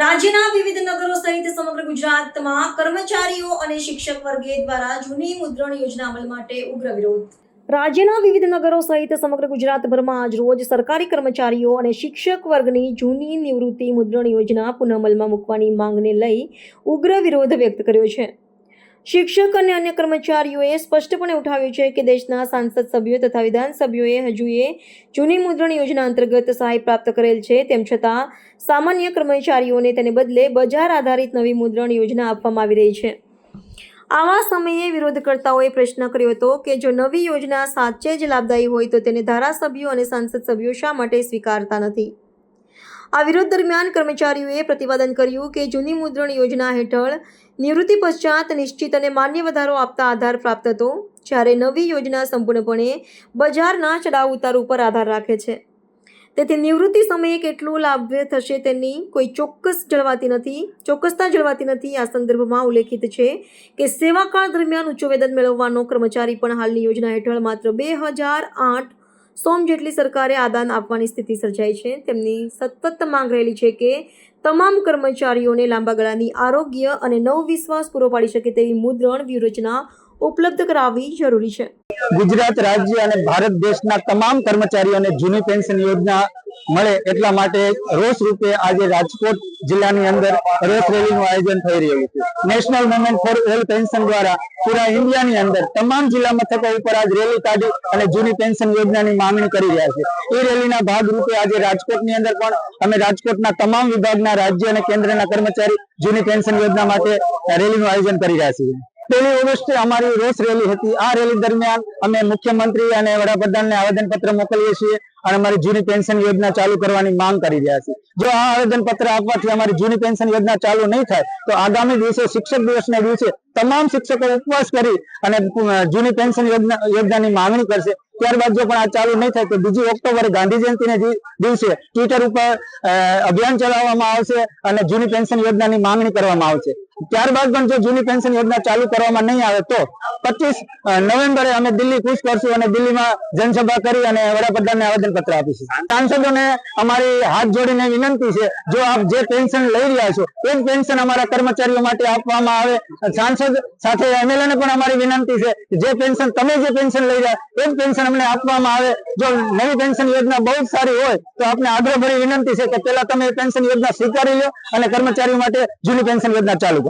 રાજ્યના વિવિધ નગરો સહિત સમગ્ર ગુજરાતમાં કર્મચારીઓ અને શિક્ષક વર્ગે દ્વારા જૂની મુદ્રણ યોજના અમલ માટે ઉગ્ર વિરોધ. રાજ્યના વિવિધ નગરો સહિત સમગ્ર ગુજરાતભરમાં આજ રોજ સરકારી કર્મચારીઓ અને શિક્ષક વર્ગની જૂની નિવૃત્તિ મુદ્રણ યોજના પુનઃ અમલમાં મૂકવાની માંગને લઈ ઉગ્ર વિરોધ વ્યક્ત કર્યો છે. શિક્ષક અને અન્ય કર્મચારીઓએ સ્પષ્ટપણે ઉઠાવ્યું છે કે દેશના સાંસદ સભ્યો તથા વિધાનસભ્યોએ હજુએ જૂની મુદ્રણ યોજના અંતર્ગત સહાય પ્રાપ્ત કરેલ છે. તેમ છતાં, સામાન્ય કર્મચારીઓને તેને બદલે બજાર આધારિત નવી મુદ્રણ યોજના આપવામાં આવી રહી છે. આવા સમયે વિરોધકર્તાઓએ પ્રશ્ન કર્યો હતો કે જો નવી યોજના સાચે જ લાભદાયી હોય તો તેને ધારાસભ્યો અને સાંસદ સભ્યો શા માટે સ્વીકારતા નથી? આ વિરોધ દરમિયાન કર્મચારીઓએ પ્રતિપાદન કર્યું કે જૂની મુદ્રણ યોજના હેઠળ નિવૃત્તિ પશ્ચાત નિશ્ચિત અને માન્ય વધારો આપતા આધાર પ્રાપ્ત હતો, જ્યારે નવી યોજના સંપૂર્ણપણે બજારના ચડાવ ઉતાર ઉપર આધાર રાખે છે. તેથી નિવૃત્તિ સમયે કેટલું લાભ થશે તેની કોઈ ચોક્કસ જળવાતી નથી, ચોક્કસતા જળવાતી નથી. આ સંદર્ભમાં ઉલ્લેખિત છે કે સેવાકાળ દરમિયાન ઉચ્ચ વેતન મેળવવાનો કર્મચારી પણ હાલની યોજના હેઠળ માત્ર બે હજાર આઠ સોમ જેટલી સરકારે આદાન આપવાની સ્થિતિ સર્જાઈ છે, તેમની સતત માંગ રહેલી છે કે તમામ કર્મચારીઓને લાંબા ગાળાની આરોગ્ય અને નવવિશ્વાસ પૂરો પાડી શકે તેવી મુદ્રણ વ્યૂહરચના ઉપલબ્ધ કરાવવી જરૂરી છે. ગુજરાત રાજ્ય અને ભારત દેશના તમામ કર્મચારીઓને જૂની પેન્શન યોજના મળે એટલા માટે રોષ રૂપે આજે રાજકોટ જિલ્લાની અંદર રોષ રેલીનું આયોજન થઈ રહ્યું છે. National movement for all pension દ્વારા પૂરા ઇન્ડિયાની અંદર તમામ જિલ્લા મથકો ઉપર આજ રેલી કાઢી અને જૂની પેન્શન યોજનાની માંગણી કરી રહ્યા છે. એ રેલીના ભાગ રૂપે આજે રાજકોટની અંદર પણ અમે રાજકોટના તમામ વિભાગના રાજ્ય અને કેન્દ્રના કર્મચારી જૂની પેન્શન યોજના માટે રેલીનું આયોજન કરી રહ્યા છીએ. પહેલી ઓગસ્ટે અમારી રોષ રેલી હતી. આ રેલી દરમિયાન અમે મુખ્યમંત્રી અને વડાપ્રધાનને આવેદનપત્ર મોકલીએ છીએ અને અમારી જૂની પેન્શન યોજના ચાલુ કરવાની માંગ કરી રહ્યા છીએ. જો આ આવેદનપત્ર આપવાથી અમારી જૂની પેન્શન યોજના ચાલુ નહીં થાય, તો આગામી દિવસે શિક્ષક દિવસના દિવસે તમામ શિક્ષકો ઉપવાસ કરી અને જૂની પેન્શન યોજના, યોજનાની માંગણી કરશે. ત્યારબાદ જો પણ આ ચાલુ નહીં થાય, તો બીજી ઓક્ટોબરે ગાંધી જયંતિને દિવસે ટ્વિટર ઉપર અભિયાન ચલાવવામાં આવશે અને જૂની પેન્શન યોજનાની માંગણી કરવામાં આવશે. ત્યારબાદ પણ જો જૂની પેન્શન યોજના ચાલુ કરવામાં નહીં આવે તો પચીસ નવેમ્બરે અમે દિલ્હી કૂચ કરશું અને દિલ્હીમાં જનસભા કરી અને વડાપ્રધાનને આવેદન પત્ર આપીશું. સાંસદોને અમારી હાથ જોડીને વિનંતી છે, જો આપ જે પેન્શન લઈ રહ્યા છો, એ પેન્શન અમારા કર્મચારીઓ માટે આપવામાં આવે. સાંસદ સાથે એમએલએ પણ અમારી વિનંતી છે જે પેન્શન તમે જે પેન્શન લઈ રહ્યા, એ પેન્શન અમને આપવામાં આવે. જો નવી પેન્શન યોજના બહુ સારી હોય, તો આપને આગ્રહભરી વિનંતી છે કે પેલા તમે પેન્શન યોજના સ્વીકારી લો અને કર્મચારીઓ માટે જૂની પેન્શન યોજના ચાલુ